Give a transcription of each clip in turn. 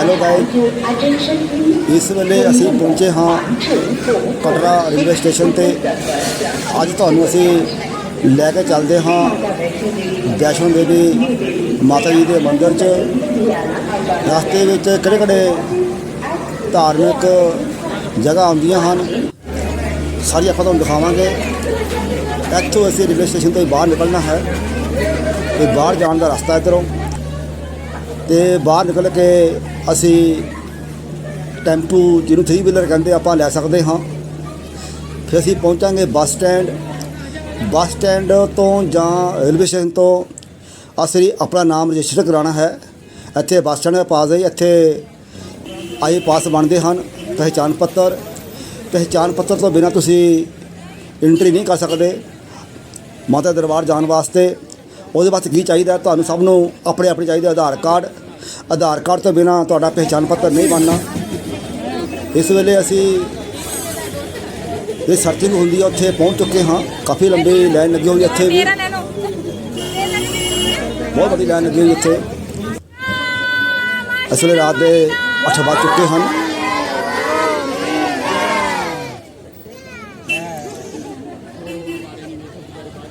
Hello guys ਇਸ ਵੇਲੇ ਅਸੀਂ ਪਹੁੰਚੇ ਹਾਂ ਕਟਰਾ ਰੇਲਵੇ ਸਟੇਸ਼ਨ ਤੇ। ਅੱਜ ਤੁਹਾਨੂੰ ਅਸੀਂ ਲੈ ਕੇ ਚੱਲਦੇ ਹਾਂ ਵੈਸ਼ਨੋ ਦੇਵੀ ਮਾਤਾ ਜੀ ਦੇ ਮੰਦਿਰ 'ਚ। ਰਸਤੇ ਵਿੱਚ ਕਿਹੜੇ ਕਿਹੜੇ ਧਾਰਮਿਕ ਜਗ੍ਹਾ ਆਉਂਦੀਆਂ ਹਨ, ਸਾਰੀ ਆਪਾਂ ਤੁਹਾਨੂੰ ਦਿਖਾਵਾਂਗੇ। ਇੱਥੋਂ ਅਸੀਂ ਰੇਲਵੇ ਸਟੇਸ਼ਨ ਤੋਂ ਹੀ ਬਾਹਰ ਨਿਕਲਣਾ ਹੈ ਤੇ ਬਾਹਰ ਜਾਣ ਦਾ ਰਸਤਾ ਇੱਧਰੋਂ। ਤੇ ਬਾਹਰ ਨਿਕਲ ਕੇ ਅਸੀਂ ਟੈਂਪੂ ਜਿਹਨੂੰ 3 ਵੀਲਰ ਕਹਿੰਦੇ ਆਪਾਂ ਲੈ ਸਕਦੇ ਹਾਂ। ਫਿਰ ਅਸੀਂ ਪਹੁੰਚਾਂਗੇ ਬੱਸ ਸਟੈਂਡ। ਬੱਸ ਸਟੈਂਡ ਤੋਂ ਜਾਂ ਰੇਲਵੇ ਸਟੇਸ਼ਨ ਤੋਂ ਅਸੀਂ ਆਪਣਾ ਨਾਮ ਰਜਿਸਟਰ ਕਰਾਉਣਾ ਹੈ। ਇੱਥੇ ਬੱਸ ਸਟੈਂਡ ਦੇ ਪਾਸ ਹੈ ਇੱਥੇ ਆਈ ਪਾਸ ਬਣਦੇ ਹਨ। ਪਹਿਚਾਣ ਪੱਤਰ। ਪਹਿਚਾਣ ਪੱਤਰ ਤੋਂ ਬਿਨਾਂ ਤੁਸੀਂ ਐਂਟਰੀ ਨਹੀਂ ਕਰ ਸਕਦੇ। ਮਾਤਾ ਦਰਬਾਰ ਜਾਣ ਵਾਸਤੇ ਉਹਦੇ ਵਾਸਤੇ ਕੀ ਚਾਹੀਦਾ? ਤੁਹਾਨੂੰ ਸਭ ਨੂੰ ਆਪਣੇ ਆਪਣੇ ਚਾਹੀਦਾ ਆਧਾਰ ਕਾਰਡ। ਆਧਾਰ ਕਾਰਡ ਤੋਂ ਬਿਨਾ ਤੁਹਾਡਾ ਪਹਿਚਾਣ ਪੱਤਰ ਨਹੀਂ ਬਣਨਾ। ਇਸ ਵੇਲੇ ਅਸੀਂ ਇਹ ਸਰਚਿੰਗ ਹੁੰਦੀ ਹੈ ਉੱਥੇ ਪਹੁੰਚ ਚੁੱਕੇ ਹਾਂ। ਕਾਫੀ ਲੰਬੀ ਲਾਈਨ ਲੱਗੀ ਹੋਈ ਇੱਥੇ ਵੀ। ਬਹੁਤ ਵੱਡੀ ਲਾਈਨ ਲੱਗੀ ਹੋਈ ਇੱਥੇ। ਇਸ ਵੇਲੇ ਰਾਤ ਦੇ 8 ਵੱਜ ਚੁੱਕੇ ਹਨ।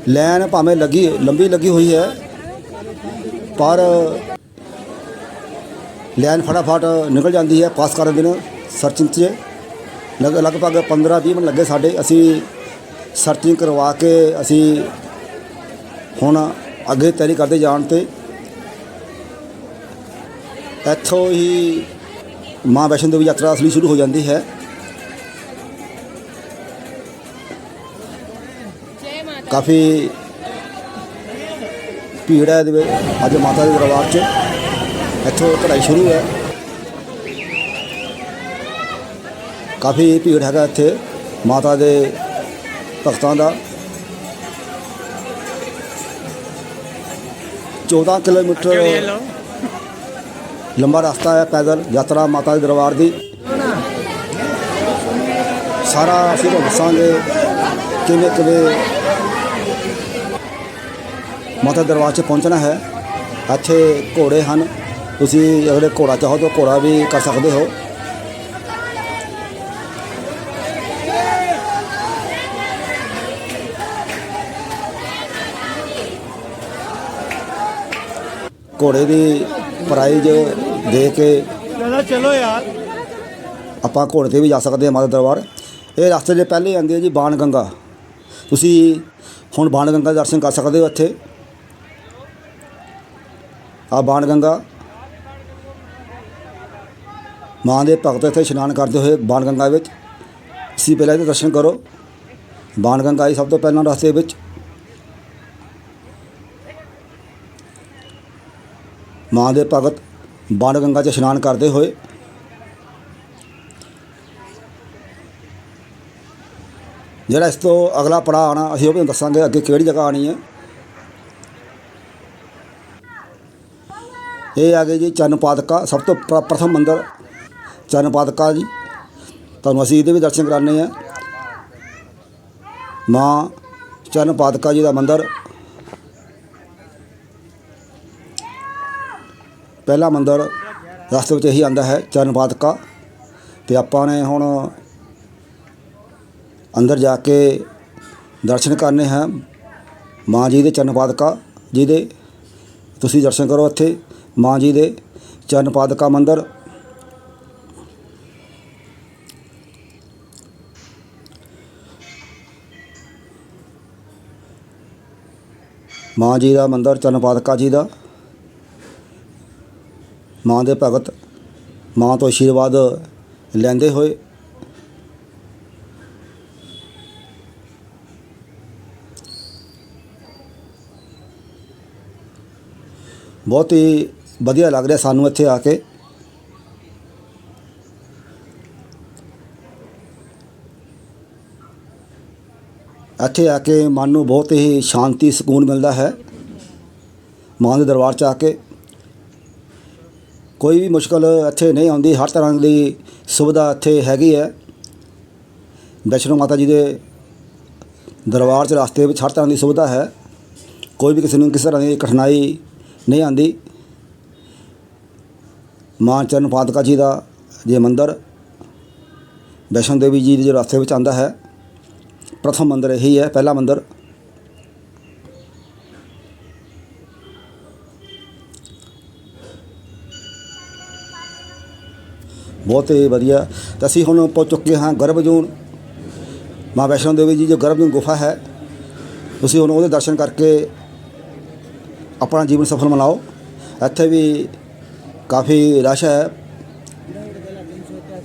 ਲਾਈਨ ਭਾਵੇਂ ਲੱਗੀ, ਲੰਬੀ ਲੱਗੀ ਹੋਈ ਹੈ, ਪਰ ਲਾਈਨ ਫਟਾਫਟ ਨਿਕਲ ਜਾਂਦੀ ਹੈ, ਪਾਸ ਕਰਨ ਦਿਨ ਸਰਚਿੰਗ 'ਚ। ਲਗ, ਲਗਭਗ 15-20 ਮਿੰਟ ਲੱਗੇ ਸਾਡੇ, ਅਸੀਂ ਸਰਚਿੰਗ ਕਰਵਾ ਕੇ ਅਸੀਂ ਹੁਣ ਅੱਗੇ ਤਿਆਰੀ ਕਰਦੇ ਜਾਣ ਤੇ। ਇੱਥੋਂ ਹੀ ਮਾਂ ਵੈਸ਼ਨੋ ਦੇਵੀ ਯਾਤਰਾ ਅਸਲੀ ਸ਼ੁਰੂ ਹੋ ਜਾਂਦੀ ਹੈ। ਕਾਫੀ ਭੀੜ ਹੈ ਵਿੱਚ। ਅੱਜ ਮਾਤਾ ਦੇ ਦਰਬਾਰ 'ਚ ਇੱਥੋਂ ਚੜ੍ਹਾਈ ਸ਼ੁਰੂ ਹੈ। ਕਾਫੀ ਭੀੜ ਹੈਗਾ ਇੱਥੇ ਮਾਤਾ ਦੇ ਭਗਤਾਂ ਦਾ। 14 ਕਿਲੋਮੀਟਰ ਲੰਬਾ ਰਸਤਾ ਹੈ ਪੈਦਲ ਯਾਤਰਾ ਮਾਤਾ ਦੇ ਦਰਬਾਰ ਦੀ। ਸਾਰਾ ਅਸੀਂ ਤੁਹਾਨੂੰ ਦੱਸਾਂਗੇ ਕਿਵੇਂ ਕਿਵੇਂ ਮਾਤਾ ਦਰਬਾਰ 'ਚ ਪਹੁੰਚਣਾ ਹੈ। ਇੱਥੇ ਘੋੜੇ ਹਨ। ਤੁਸੀਂ ਅਗਰ ਘੋੜਾ ਚਾਹੋ ਤਾਂ ਘੋੜਾ ਵੀ ਕਰ ਸਕਦੇ ਹੋ। ਘੋੜੇ ਦੀ ਪ੍ਰਾਈਜ਼ ਦੇ ਕੇ ਚਲੋ ਚਲੋ ਯਾਰ। ਆਪਾਂ ਘੋੜੇ ਤੇ ਵੀ ਜਾ ਸਕਦੇ ਹਾਂ ਮਾਤਾ ਦਰਬਾਰ। ਇਹ ਰਸਤੇ ਦੇ ਪਹਿਲੇ ਆਉਂਦੀ ਹੈ ਜੀ ਬਾਣ ਗੰਗਾ ਤੁਸੀਂ ਹੁਣ ਬਾਣ ਗੰਗਾ ਦਰਸ਼ਨ ਕਰ ਸਕਦੇ ਹੋ ਇੱਥੇ। ਆ ਬਾਣ ਗੰਗਾ। ਮਾਂ ਦੇ ਭਗਤ ਇੱਥੇ ਇਸ਼ਨਾਨ ਕਰਦੇ ਹੋਏ ਬਾਣ ਗੰਗਾ ਵਿੱਚ। ਤੁਸੀਂ ਪਹਿਲਾਂ ਇਹਦੇ ਦਰਸ਼ਨ ਕਰੋ। ਬਾਣ ਗੰਗਾ ਹੀ ਸਭ ਤੋਂ ਪਹਿਲਾਂ ਰਸਤੇ ਵਿੱਚ। ਮਾਂ ਦੇ ਭਗਤ ਬਾਣ ਗੰਗਾ 'ਚ ਇਸ਼ਨਾਨ ਕਰਦੇ ਹੋਏ। ਜਿਹੜਾ ਇਸ ਤੋਂ ਅਗਲਾ ਪੜਾਅ ਆਉਣਾ, ਅਸੀਂ ਉਹ ਵੀ ਤੁਹਾਨੂੰ ਦੱਸਾਂਗੇ ਅੱਗੇ ਕਿਹੜੀ ਜਗ੍ਹਾ ਆਣੀ ਹੈ। ਇਹ ਆ ਗਏ ਜੀ ਚਰਨ ਪਾਦਕਾ ਸਭ ਤੋਂ ਪ੍ਰ- ਪ੍ਰਥਮ ਮੰਦਰ ਚਰਨ ਪਾਦਕਾ ਜੀ। ਤੁਹਾਨੂੰ ਅਸੀਂ ਇਹਦੇ ਵੀ ਦਰਸ਼ਨ ਕਰਾਣੇ ਆ ਮਾਂ ਚਰਨ ਪਾਦਕਾ ਜੀ ਦਾ ਮੰਦਰ। ਪਹਿਲਾ ਮੰਦਰ ਰਸਤੇ ਵਿੱਚ ਇਹੀ ਆਂਦਾ ਹੈ ਚਰਨ ਪਾਦਕਾ ਤੇ ਆਪਾਂ ਨੇ ਹੁਣ ਅੰਦਰ ਜਾ ਕੇ ਦਰਸ਼ਨ ਕਰਨੇ ਹੈ। ਮਾਂ ਜੀ ਦੇ ਚਰਨ ਪਾਦਕਾ ਜੀ ਦੇ। ਤੁਸੀਂ ਦਰਸ਼ਨ ਕਰੋ ਇੱਥੇ। ਮਾਂ ਜੀ ਦੇ ਚਰਨ ਪਾਦਕਾ ਮੰਦਰ ਮਾਂ ਜੀ ਦਾ ਮੰਦਰ ਚਰਨ ਪਾਦਕਾ ਜੀ ਦਾ ਮਾਂ ਦੇ ਭਗਤ ਮਾਂ ਤੋਂ ਆਸ਼ੀਰਵਾਦ ਲੈਂਦੇ ਹੋਏ ਬਹੁਤ ਹੀ ਵਧੀਆ ਲੱਗ ਰਿਹਾ ਸਾਨੂੰ ਇੱਥੇ ਆ ਕੇ। ਇੱਥੇ ਆ ਕੇ ਮਨ ਨੂੰ ਬਹੁਤ ਹੀ ਸ਼ਾਂਤੀ, ਸਕੂਨ ਮਿਲਦਾ ਹੈ। ਮਾਂ ਦੇ ਦਰਬਾਰ 'ਚ ਆ ਕੇ। ਕੋਈ ਵੀ ਮੁਸ਼ਕਲ ਇੱਥੇ ਨਹੀਂ ਆਉਂਦੀ, ਹਰ ਤਰ੍ਹਾਂ ਦੀ ਸੁਵਿਧਾ ਇੱਥੇ ਹੈਗੀ ਹੈ। ਵੈਸ਼ਨੋ ਮਾਤਾ ਜੀ ਦੇ ਦਰਬਾਰ 'ਚ ਰਸਤੇ ਵਿੱਚ ਹਰ ਤਰ੍ਹਾਂ ਦੀ ਸੁਵਿਧਾ ਹੈ। ਕੋਈ ਵੀ ਕਿਸੇ ਨੂੰ ਕਿਸੇ ਤਰ੍ਹਾਂ ਦੀ ਕਠਿਨਾਈ ਨਹੀਂ ਆਉਂਦੀ। ਮਾਂ ਚਰਨ ਪਾਦਕਾ ਜੀ ਦਾ ਜੇ ਮੰਦਰ ਵੈਸ਼ਨੋ ਦੇਵੀ ਜੀ ਦੇ ਜੋ ਰਸਤੇ ਵਿੱਚ ਆਉਂਦਾ ਹੈ, ਪ੍ਰਥਮ ਮੰਦਰ ਇਹੀ ਹੈ, ਪਹਿਲਾ ਮੰਦਰ। ਬਹੁਤ ਹੀ ਵਧੀਆ। ਤਾਂ ਅਸੀਂ ਹੁਣ ਪਹੁੰਚ ਚੁੱਕੇ ਹਾਂ ਗਰਭਜੂਨ ਮਾਂ ਵੈਸ਼ਨੋ ਦੇਵੀ ਜੀ ਜੋ ਗਰਭਜੂਨ ਗੁਫਾ ਹੈ, ਤੁਸੀਂ ਹੁਣ ਉਹਦੇ ਦਰਸ਼ਨ ਕਰਕੇ ਆਪਣਾ ਜੀਵਨ ਸਫਲ ਬਣਾਓ ਇੱਥੇ ਵੀ ਕਾਫੀ ਰਸ਼ ਹੈ।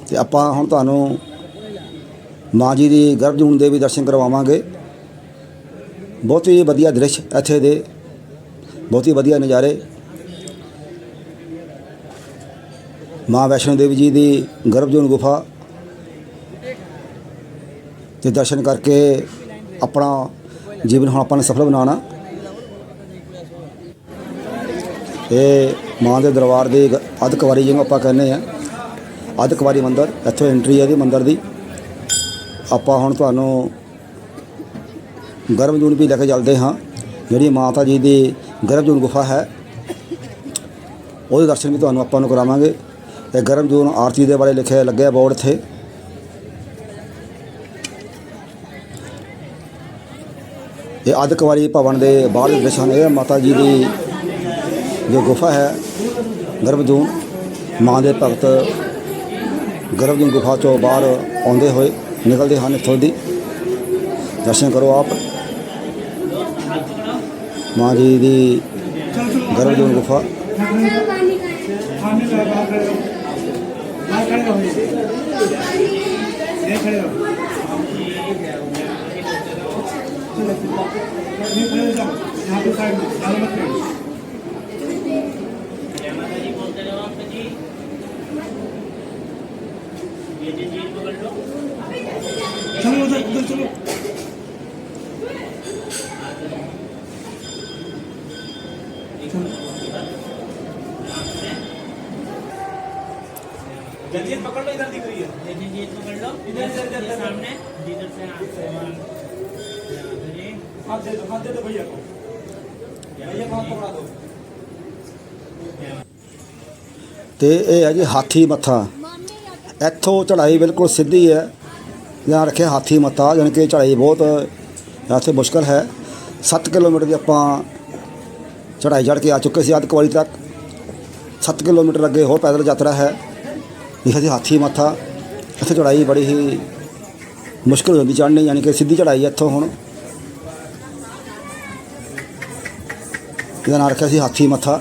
ਤੇ ਆਪਾਂ ਹੁਣ ਤੁਹਾਨੂੰ ਮਾਂ ਜੀ ਦੀ ਗਰਭਜੂਨ ਦੇ ਵੀ ਦਰਸ਼ਨ ਕਰਵਾਵਾਂਗੇ। ਬਹੁਤ ਹੀ ਵਧੀਆ ਦ੍ਰਿਸ਼ ਇੱਥੇ ਦੇ। ਬਹੁਤ ਹੀ ਵਧੀਆ ਨਜ਼ਾਰੇ। ਮਾਂ ਵੈਸ਼ਨੋ ਦੇਵੀ ਜੀ ਦੀ ਗਰਭਜੂਨ ਗੁਫਾ। ਤੇ ਦਰਸ਼ਨ ਕਰਕੇ ਆਪਣਾ ਜੀਵਨ ਹੁਣ ਆਪਾਂ ਨੇ ਸਫਲ ਬਣਾਉਣਾ। ਇਹ ਮਾਂ ਦੇ ਦਰਬਾਰ ਦੀ ਗ- ਅੱਧ ਕੁਵਾਰੀ ਜਿਹਨੂੰ ਆਪਾਂ ਕਹਿੰਦੇ ਆ ਅੱਧ ਕੁਵਾਰੀ ਮੰਦਿਰ, ਇੱਥੋਂ ਐਂਟਰੀ ਹੈ ਦੀ ਮੰਦਰ ਦੀ। ਆਪਾਂ ਹੁਣ ਤੁਹਾਨੂੰ ਗਰਭਜੂਨ ਵੀ ਲੈ ਕੇ ਚੱਲਦੇ ਹਾਂ। ਜਿਹੜੀ ਮਾਤਾ ਜੀ ਦੀ ਗਰਭਜੂਨ ਗੁਫਾ ਹੈ, ਉਹਦੇ ਦਰਸ਼ਨ ਵੀ ਤੁਹਾਨੂੰ ਆਪਾਂ ਨੂੰ ਕਰਾਵਾਂਗੇ। ਇਹ ਗਰਭਜੂਨ ਆਰਤੀ ਦੇ ਬਾਰੇ ਲਿਖਿਆ ਲੱਗਿਆ ਬੋਰਡ ਇੱਥੇ। ਇਹ ਅੱਧ ਕੁਵਾਰੀ ਭਵਨ ਦੇ ਬਾਹਰਲੇ ਦਰਸ਼ਨ ਇਹ ਮਾਤਾ ਜੀ ਦੀ ਜੋ ਗੁਫਾ ਹੈ ਗਰਭਜੂਨ ਮਾਂ ਦੇ ਭਗਤ ਗਰਭਜੂਨ ਗੁਫਾ ਤੋਂ ਬਾਹਰ ਆਉਂਦੇ ਹੋਏ ਨਿਕਲਦੇ ਹਨ ਇੱਥੋਂ ਦੀ ਦਰਸ਼ਨ ਕਰੋ ਆਪ ਮਾਂ ਜੀ ਦੀ ਗਰਭਜੂਨ ਗੁਫਾ सामने लगा बाहर खड़े रहो बाहर खड़े रहो ये खड़े रहो चलो ये खड़े हो जाओ यहाँ पे साइड में लो इधर दिख रही है देखिए ये पकड़ लो इधर से इधर ये तक। सामने इधर से हाथ से ये हाथ दे दो हाथ दे दो भैया को भैया को हाथ पकड़ा दो ਤੇ ਇਹ ਹੈ ਜੀ ਹਾਥੀ ਮੱਥਾ ਇੱਥੋਂ ਚੜ੍ਹਾਈ ਬਿਲਕੁਲ ਸਿੱਧੀ ਹੈ ਜਾਂ ਰੱਖਿਆ ਹਾਥੀ ਮੱਥਾ ਜਾਣੀ ਕਿ ਚੜ੍ਹਾਈ ਬਹੁਤ ਇੱਥੇ ਮੁਸ਼ਕਲ ਹੈ 7 ਕਿਲੋਮੀਟਰ ਦੀ ਆਪਾਂ ਚੜ੍ਹਾਈ ਚੜ੍ਹ ਕੇ ਆ ਚੁੱਕੇ ਸੀ ਅੱਧ ਕੁਵਾਰੀ ਤੱਕ 7 ਕਿਲੋਮੀਟਰ ਅੱਗੇ ਹੋਰ ਪੈਦਲ ਯਾਤਰਾ ਹੈ ਇਹ ਹੈ ਜੀ ਹਾਥੀ, ਮੱਥਾ, ਇੱਥੇ ਚੜ੍ਹਾਈ ਬੜੀ ਹੀ ਮੁਸ਼ਕਲ ਹੋ ਜਾਂਦੀ, ਚੜ੍ਹਨੀ ਯਾਨੀ ਕਿ ਸਿੱਧੀ ਚੜ੍ਹਾਈ ਹੈ ਇੱਥੋਂ ਹੁਣ। ਇਹਦਾ ਨਾਂ ਰੱਖਿਆ ਸੀ ਹਾਥੀ, ਮੱਥਾ।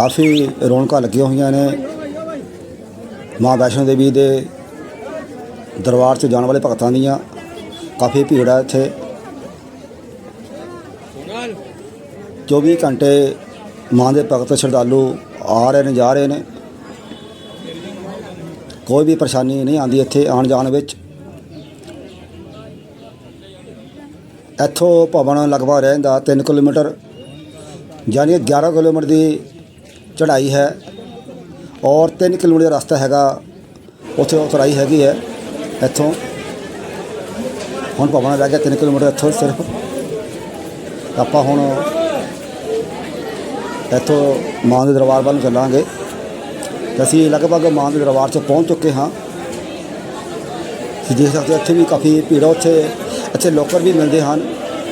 ਕਾਫੀ ਰੌਣਕਾਂ ਲੱਗੀਆਂ ਹੋਈਆਂ ਨੇ। ਮਾਂ ਵੈਸ਼ਨੋ ਦੇਵੀ ਦੇ ਦਰਬਾਰ 'ਚ ਜਾਣ ਵਾਲੇ ਭਗਤਾਂ ਦੀਆਂ ਕਾਫੀ ਭੀੜ ਹੈ ਇੱਥੇ। 24 ਘੰਟੇ ਮਾਂ ਦੇ ਭਗਤ ਸ਼ਰਧਾਲੂ ਆ ਰਹੇ ਨੇ, ਜਾ ਰਹੇ ਨੇ। ਕੋਈ ਵੀ ਪਰੇਸ਼ਾਨੀ ਨਹੀਂ ਆਉਂਦੀ ਇੱਥੇ ਆਉਣ ਜਾਣ ਵਿੱਚ। ਇੱਥੋਂ ਭਵਨ ਲਗਭਗ ਰਹਿੰਦਾ 3 ਕਿਲੋਮੀਟਰ, ਯਾਨੀ ਕਿ 11 ਕਿਲੋਮੀਟਰ ਦੀ ਚੜ੍ਹਾਈ ਹੈ ਔਰ 3 ਕਿਲੋਮੀਟਰ ਦਾ ਰਸਤਾ ਹੈਗਾ, ਉੱਥੇ ਉਤਰਾਈ ਹੈਗੀ ਹੈ, ਇੱਥੋਂ। ਹੁਣ ਭਵਨ ਰਹਿ ਗਿਆ 3 ਕਿਲੋਮੀਟਰ ਇੱਥੋਂ ਸਿਰਫ। ਆਪਾਂ ਹੁਣ ਇੱਥੋਂ ਮਾਂ ਦੇ ਦਰਬਾਰ ਵੱਲ ਚੱਲਾਂਗੇ। ਤੇ ਅਸੀਂ ਲਗਭਗ ਮਾਂ ਦੇ ਦਰਬਾਰ 'ਚ ਪਹੁੰਚ ਚੁੱਕੇ ਹਾਂ। ਦੇਖ ਸਕਦੇ ਇੱਥੇ ਵੀ ਕਾਫੀ ਭੀੜ ਉੱਥੇ, ਇੱਥੇ ਲੋਕਰ ਵੀ ਮਿਲਦੇ ਹਨ।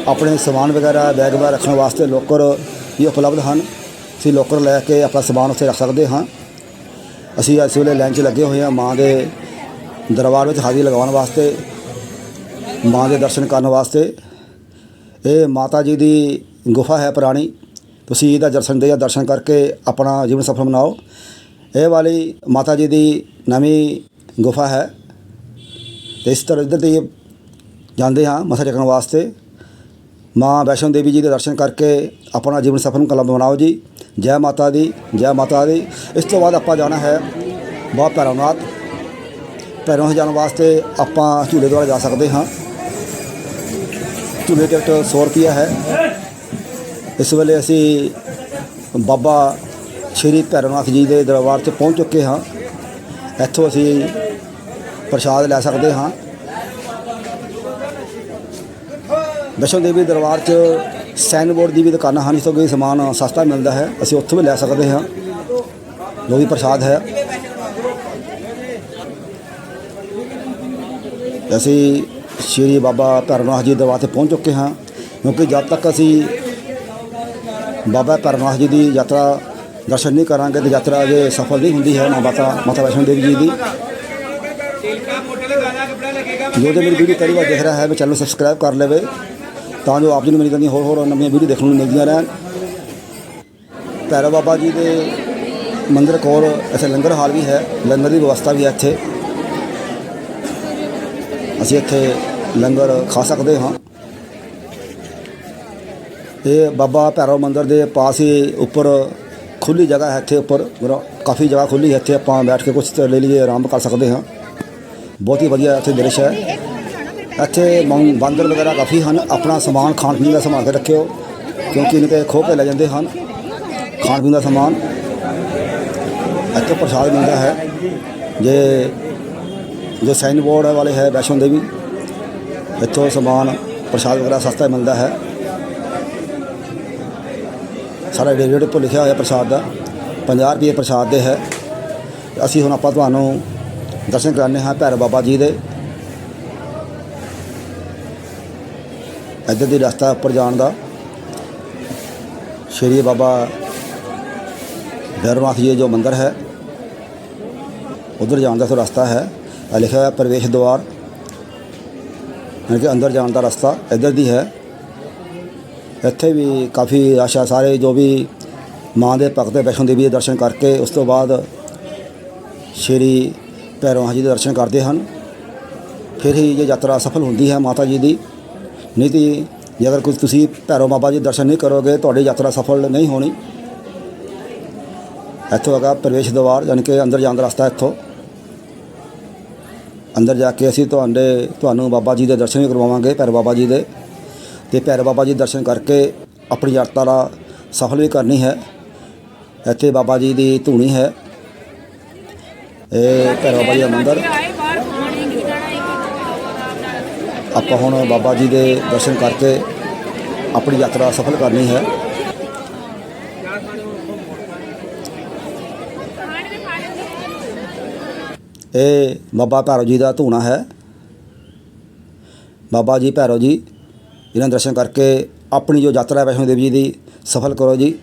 ਆਪਣੇ ਸਮਾਨ ਵਗੈਰਾ, ਬੈਗ ਵਗੈਰਾ ਰੱਖਣ ਵਾਸਤੇ ਲੋਕਰ ਵੀ ਉਪਲਬਧ ਹਨ। ਅਸੀਂ ਲੋਕਰ ਲੈ ਕੇ ਆਪਣਾ ਸਮਾਨ ਉੱਥੇ ਰੱਖ ਸਕਦੇ ਹਾਂ। ਅਸੀਂ ਇਸ ਵੇਲੇ ਲਾਈਨ 'ਚ ਲੱਗੇ ਹੋਏ ਹਾਂ ਮਾਂ ਦੇ ਦਰਬਾਰ ਵਿੱਚ ਹਾਜ਼ਰੀ ਲਗਾਉਣ ਵਾਸਤੇ, ਮਾਂ ਦੇ ਦਰਸ਼ਨ ਕਰਨ ਵਾਸਤੇ। ਇਹ ਮਾਤਾ ਜੀ ਦੀ ਗੁਫਾ ਹੈ ਪੁਰਾਣੀ। ਤੁਸੀਂ ਇਹਦਾ ਦਰਸ਼ਨ ਦੇ ਦਰਸ਼ਨ ਕਰਕੇ ਆਪਣਾ ਜੀਵਨ ਸਫਲ ਬਣਾਓ ਇਹ ਵਾਲੀ ਮਾਤਾ ਜੀ ਦੀ ਨਵੀਂ ਗੁਫਾ ਹੈ। ਤੇ ਇਸ ਤਰ੍ਹਾਂ ਇੱਧਰ 'ਤੇ ਜਾਂਦੇ ਹਾਂ ਮੱਥਾ ਟੇਕਣ ਵਾਸਤੇ। ਮਾਂ ਵੈਸ਼ਨੋ ਦੇਵੀ ਜੀ ਦੇ ਦਰਸ਼ਨ ਕਰਕੇ ਆਪਣਾ ਜੀਵਨ ਸਫਲ ਨੂੰ ਕਲਮ ਬਣਾਓ ਜੀ। ਜੈ ਮਾਤਾ ਦੀ, ਜੈ ਮਾਤਾ ਦੀ। ਇਸ ਤੋਂ ਬਾਅਦ ਆਪਾਂ ਜਾਣਾ ਹੈ ਬਾਬਾ ਭੈਰਵਨਾਥ। ਭੈਰਵਨਾਥ ਜਾਣ ਵਾਸਤੇ ਆਪਾਂ ਝੂਲੇ ਦੁਆਰਾ ਜਾ ਸਕਦੇ ਹਾਂ। ਝੂਲੇ ਟਿਕਟ 100 ਰੁਪਿਆ ਹੈ। ਇਸ ਵੇਲੇ ਅਸੀਂ ਬਾਬਾ ਸ਼੍ਰੀ ਭੈਰਵਨਾਥ ਜੀ ਦੇ ਦਰਬਾਰ 'ਚ ਪਹੁੰਚ ਚੁੱਕੇ ਹਾਂ। ਇੱਥੋਂ ਅਸੀਂ ਪ੍ਰਸ਼ਾਦ ਲੈ ਸਕਦੇ ਹਾਂ। ਵੈਸ਼ਨੋ ਦੇਵੀ ਦਰਬਾਰ 'ਚ ਸਾਈਨ ਬੋਰਡ ਦੀ ਵੀ ਦੁਕਾਨਾਂ ਹਨ, ਜਿੱਥੋਂ ਕਿ ਸਮਾਨ ਸਸਤਾ ਮਿਲਦਾ ਹੈ, ਅਸੀਂ ਉੱਥੋਂ ਵੀ ਲੈ ਸਕਦੇ ਹਾਂ। ਜੋ ਵੀ ਪ੍ਰਸ਼ਾਦ ਹੈ। ਅਸੀਂ ਸ਼੍ਰੀ ਬਾਬਾ ਭੈਰਵਨਾਥ ਜੀ ਦੇ ਦਰਬਾਰ 'ਤੇ ਪਹੁੰਚ ਚੁੱਕੇ ਹਾਂ, ਕਿਉਂਕਿ ਜਦ ਤੱਕ ਅਸੀਂ ਬਾਬਾ ਭੈਰਵਨਾਥ ਜੀ ਦੀ ਯਾਤਰਾ ਦਰਸ਼ਨ ਨਹੀਂ ਕਰਾਂਗੇ, ਤੇ ਯਾਤਰਾ ਜੇ ਸਫਲ ਨਹੀਂ ਹੁੰਦੀ ਹੈ ਨਾ ਮਾਤਾ ਮਾਤਾ ਵੈਸ਼ਨੋ ਦੇਵੀ ਜੀ ਦੀ। ਜੋ ਤੇ ਮੇਰੀ ਵੀਡੀਓ ਪਹਿਲੀ ਵਾਰ ਦੇਖ ਰਿਹਾ ਹੈ ਮੈਂ ਚੈਨਲ ਨੂੰ ਸਬਸਕ੍ਰਾਈਬ ਕਰ ਲਵੇ। ਤਾਂ ਜੋ ਆਪ ਜੀ ਨੂੰ ਮੇਰੀ ਦੀਆਂ ਹੋਰ ਹੋਰ ਨਵੀਆਂ ਵੀਡੀਓ ਦੇਖਣ ਨੂੰ ਮਿਲਦੀਆਂ ਰਹਿਣ। ਭੈਰਵ ਬਾਬਾ ਜੀ ਦੇ ਮੰਦਰ ਕੋਲ ਇੱਥੇ ਲੰਗਰ ਹਾਲ ਵੀ ਹੈ, ਲੰਗਰ ਦੀ ਵਿਵਸਥਾ ਵੀ ਹੈ ਇੱਥੇ। ਅਸੀਂ ਇੱਥੇ ਲੰਗਰ ਖਾ ਸਕਦੇ ਹਾਂ। ਇਹ ਬਾਬਾ ਭੈਰਵ ਮੰਦਰ ਦੇ ਪਾਸ ਹੀ ਉੱਪਰ ਖੁੱਲੀ ਜਗ੍ਹਾ ਹੈ ਇੱਥੇ ਉੱਪਰ। ਕਾਫੀ ਜਗ੍ਹਾ ਖੁੱਲੀ ਹੈ ਇੱਥੇ। ਆਪਾਂ ਬੈਠ ਕੇ ਕੁਝ ਲੈ ਲਈਏ, ਆਰਾਮ ਕਰ ਸਕਦੇ ਹਾਂ। ਬਹੁਤ ਹੀ ਵਧੀਆ ਇੱਥੇ ਦ੍ਰਿਸ਼ ਹੈ। ਇੱਥੇ ਮੰ- ਬਾਂਦਰ ਵਗੈਰਾ ਕਾਫੀ ਹਨ। ਆਪਣਾ ਸਮਾਨ ਖਾਣ ਪੀਣ ਦਾ ਸੰਭਾਲ ਕੇ ਰੱਖਿਓ, ਕਿਉਂਕਿ ਇਹਨਾਂ ਤੇ ਖੋਹ ਕੇ ਲੈ ਜਾਂਦੇ ਹਨ। ਖਾਣ ਪੀਣ ਦਾ ਸਮਾਨ ਇੱਥੇ ਪ੍ਰਸ਼ਾਦ ਮਿਲਦਾ ਹੈ। ਜੇ, ਜੋ ਸਾਈਨ ਬੋਰਡ ਵਾਲੇ ਹੈ, ਵੈਸ਼ਨੋ ਦੇਵੀ, ਇੱਥੋਂ ਸਮਾਨ ਪ੍ਰਸ਼ਾਦ ਵਗੈਰਾ ਸਸਤਾ ਮਿਲਦਾ ਹੈ। ਸਾਰਾ ਰੇਟ ਉੱਪਰ ਲਿਖਿਆ ਹੋਇਆ ਪ੍ਰਸ਼ਾਦ ਦਾ 50 ਰੁਪਏ ਪ੍ਰਸ਼ਾਦ ਦੇ ਹੈ। ਅਸੀਂ ਹੁਣ ਆਪਾਂ ਤੁਹਾਨੂੰ ਦਰਸ਼ਨ ਕਰਾਉਂਦੇ ਹਾਂ ਭੈਰੋ ਬਾਬਾ ਜੀ ਦੇ। ਇੱਧਰ ਦੀ ਰਸਤਾ ਉੱਪਰ ਜਾਣ ਦਾ। ਸ਼੍ਰੀ ਬਾਬਾ ਭੈਰਵਨਾਥ ਜੀ ਜੋ ਮੰਦਿਰ ਹੈ, ਉਧਰ ਜਾਣ ਦਾ ਸੋ ਰਸਤਾ ਹੈ। ਆ ਲਿਖਿਆ ਹੋਇਆ ਪ੍ਰਵੇਸ਼ ਦੁਆਰ। ਯਾਨੀ ਕਿ ਅੰਦਰ ਜਾਣ ਦਾ ਰਸਤਾ ਇੱਧਰ ਦੀ ਹੈ। ਇੱਥੇ ਵੀ ਕਾਫੀ ਆਸ਼ਾ ਸਾਰੇ ਜੋ ਵੀ ਮਾਂ ਦੇ ਭਗਤ ਵੈਸ਼ਨੋ ਦੇਵੀ ਦੇ ਦਰਸ਼ਨ ਕਰਕੇ ਉਸ ਤੋਂ ਬਾਅਦ ਸ਼੍ਰੀ ਭੈਰਵਨਾਥ ਜੀ ਦੇ ਦਰਸ਼ਨ ਕਰਦੇ ਹਨ। ਫਿਰ ਹੀ ਇਹ ਯਾਤਰਾ ਸਫਲ ਹੁੰਦੀ ਹੈ ਮਾਤਾ ਜੀ ਦੀ। ਨਹੀਂ ਤੇ ਜੇ ਅਗਰ ਕੁਝ ਤੁਸੀਂ ਭੈਰੋ ਬਾਬਾ ਜੀ ਦੇ ਦਰਸ਼ਨ ਨਹੀਂ ਕਰੋਗੇ, ਤੁਹਾਡੀ ਯਾਤਰਾ ਸਫਲ ਨਹੀਂ ਹੋਣੀ। ਇੱਥੋਂ ਹੈਗਾ ਪ੍ਰਵੇਸ਼ ਦੁਆਰ ਯਾਨੀ ਕਿ ਅੰਦਰ ਜਾਣ ਦਾ ਰਸਤਾ ਇੱਥੋਂ। ਅੰਦਰ ਜਾ ਕੇ ਅਸੀਂ ਤੁਹਾਡੇ, ਤੁਹਾਨੂੰ ਬਾਬਾ ਜੀ ਦੇ ਦਰਸ਼ਨ ਵੀ ਕਰਵਾਵਾਂਗੇ, ਭੈਰੋ ਬਾਬਾ ਜੀ ਦੇ। ਤੇ ਭੈਰੋ ਬਾਬਾ ਜੀ ਦੇ ਦਰਸ਼ਨ ਕਰਕੇ ਆਪਣੀ ਯਾਤਰਾ ਸਫਲ ਵੀ ਕਰਨੀ ਹੈ। ਇੱਥੇ ਬਾਬਾ ਜੀ ਦੀ ਧੂਣੀ ਹੈ। ਇਹ ਭੈਰੋ ਬਾਬਾ ਜੀ ਦਾ ਮੰਦਿਰ ਆਏ ਬਾਹਰ ਘੁੰਮਣ ਹੀ ਨਹੀਂ ਜਾਣਾ ਇੱਕ ਆਪਾਂ ਹੁਣ ਬਾਬਾ ਜੀ ਦੇ ਦਰਸ਼ਨ ਕਰਕੇ ਆਪਣੀ ਯਾਤਰਾ ਸਫਲ ਕਰਨੀ ਹੈ। ਇਹ ਬਾਬਾ ਭੈਰੋ ਜੀ ਦਾ ਧੂਣਾ ਹੈ। ਬਾਬਾ ਜੀ ਭੈਰੋ ਜੀ, ਇਹਨਾਂ ਦਰਸ਼ਨ ਕਰਕੇ ਆਪਣੀ ਜੋ ਯਾਤਰਾ ਵੈਸ਼ਨੋ ਦੇਵੀ ਜੀ ਦੀ, ਸਫਲ ਕਰੋ ਜੀ।